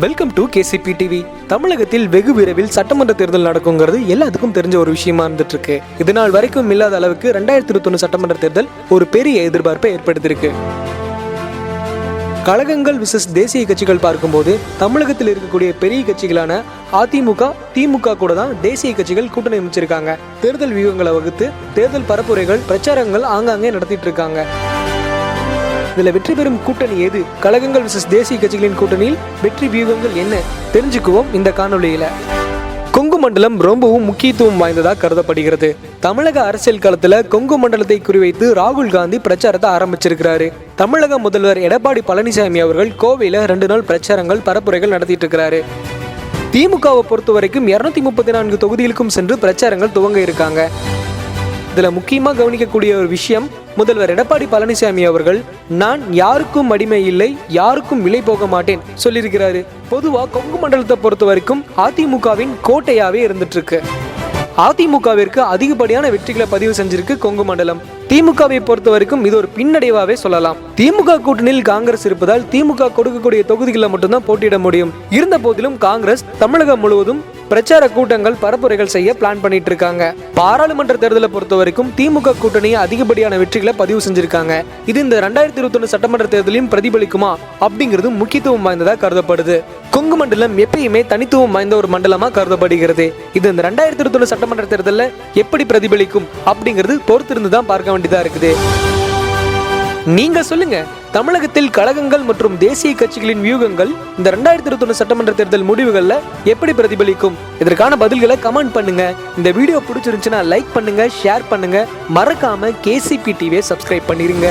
Welcome to KCP TV தமிழகத்தில் வெகு விரைவில் சட்டமன்ற தேர்தல் நடக்குங்கிறது எல்லாத்துக்கும் தெரிஞ்ச ஒரு விஷயமா இருந்துட்டு இருக்கு இது நாள் வரைக்கும் இல்லாத அளவுக்கு ரெண்டாயிரத்தி இருபத்தொன்னு சட்டமன்ற தேர்தல் ஒரு பெரிய எதிர்பார்ப்பை ஏற்படுத்தியிருக்கு. கழகங்கள் விசஸ் தேசிய கட்சிகள் பார்க்கும்போது தமிழகத்தில் இருக்கக்கூடிய பெரிய கட்சிகளான அதிமுக திமுக கூட தான் தேசிய கட்சிகள் கூட்டணி அமைச்சிருக்காங்க. தேர்தல் வியூகங்களை வகுத்து தேர்தல் பரப்புரைகள் பிரச்சாரங்கள் ஆங்காங்கே நடத்திட்டு இருக்காங்க இதுல வெற்றி பெறும் கூட்டணி எது? கழகங்கள் விசஸ் தேசிய கட்சிகளின் கூட்டணியில் வெற்றி வியூகங்கள் என்ன? தெரிஞ்சுக்குவோம் இந்த காணொலியில கொங்கு மண்டலம் ரொம்பவும் முக்கியத்துவம் வாய்ந்ததாக கருதப்படுகிறது. தமிழக அரசியல் களத்துல கொங்கு மண்டலத்தை குறிவைத்து ராகுல் காந்தி பிரச்சாரத்தை ஆரம்பிச்சிருக்கிறாரு. தமிழக முதல்வர் எடப்பாடி பழனிசாமி அவர்கள் கோவையில ரெண்டு நாள் பிரச்சாரங்கள் பரப்புரைகள் நடத்திட்டு இருக்கிறாரு திமுகவை பொறுத்த வரைக்கும் இருநூத்தி முப்பத்தி நான்கு தொகுதிகளுக்கும் சென்று பிரச்சாரங்கள் துவங்க இருக்காங்க. இதுல முக்கியமா கவனிக்கக்கூடிய ஒரு விஷயம் முதல்வர் எடப்பாடி பழனிசாமி அவர்கள் நான் யாருக்கும் அடிமை இல்லை யாருக்கும் விலை போக மாட்டேன் சொல்லியிருக்கிறாரு. பொதுவா கொங்கு மண்டலத்தை பொறுத்த வரைக்கும் அதிமுகவின் கோட்டையாவே இருந்துட்டு இருக்கு அதிமுகவிற்கு அதிகப்படியான வெற்றிகளை பதிவு செஞ்சிருக்கு கொங்கு மண்டலம். திமுகவை பொறுத்த வரைக்கும் இது ஒரு பின்னடைவாவே சொல்லலாம். திமுக கூட்டணியில் காங்கிரஸ் இருப்பதால் திமுக கொடுக்கக்கூடிய தொகுதிகளில் மட்டும்தான் போட்டியிட முடியும். இருந்த போதிலும் காங்கிரஸ் தமிழகம் முழுவதும் பிரச்சார கூட்டங்கள் பரப்புரைகள் செய்ய பிளான் பண்ணிட்டு இருக்காங்க பாராளுமன்ற தேர்தலை பொறுத்த வரைக்கும் திமுக கூட்டணி அதிகப்படியான வெற்றிகளை பதிவு செஞ்சிருக்காங்க. இது இந்த ரெண்டாயிரத்தி இருபத்தி சட்டமன்ற தேர்தலையும் பிரதிபலிக்குமா அப்படிங்கிறது முக்கியத்துவம் வாய்ந்ததா கருதப்படுது. கொங்கு மண்டலம் எப்பயுமே தனித்துவம் வாய்ந்த ஒரு மண்டலமா கருதப்படுகிறது. இது இந்த ரெண்டாயிரத்தி இருபத்தி சட்டமன்ற தேர்தலில் எப்படி பிரதிபலிக்கும் அப்படிங்கிறது பொறுத்திருந்து தான் பார்க்க வேண்டியதா இருக்குது. நீங்க சொல்லுங்க தமிழகத்தில் கழகங்கள் மற்றும் தேசிய கட்சிகளின் வியூகங்கள் இந்த ரெண்டாயிரத்தி இருபத்தி சட்டமன்ற தேர்தல் முடிவுகள்ல எப்படி பிரதிபலிக்கும்? இதற்கான பதில்களை கமெண்ட் பண்ணுங்க. இந்த வீடியோ பிடிச்சிருந்துச்சுன்னா லைக் பண்ணுங்க ஷேர் பண்ணுங்க. மறக்காம கேசிபி டிவியை சப்ஸ்கிரைப் பண்ணிருங்க.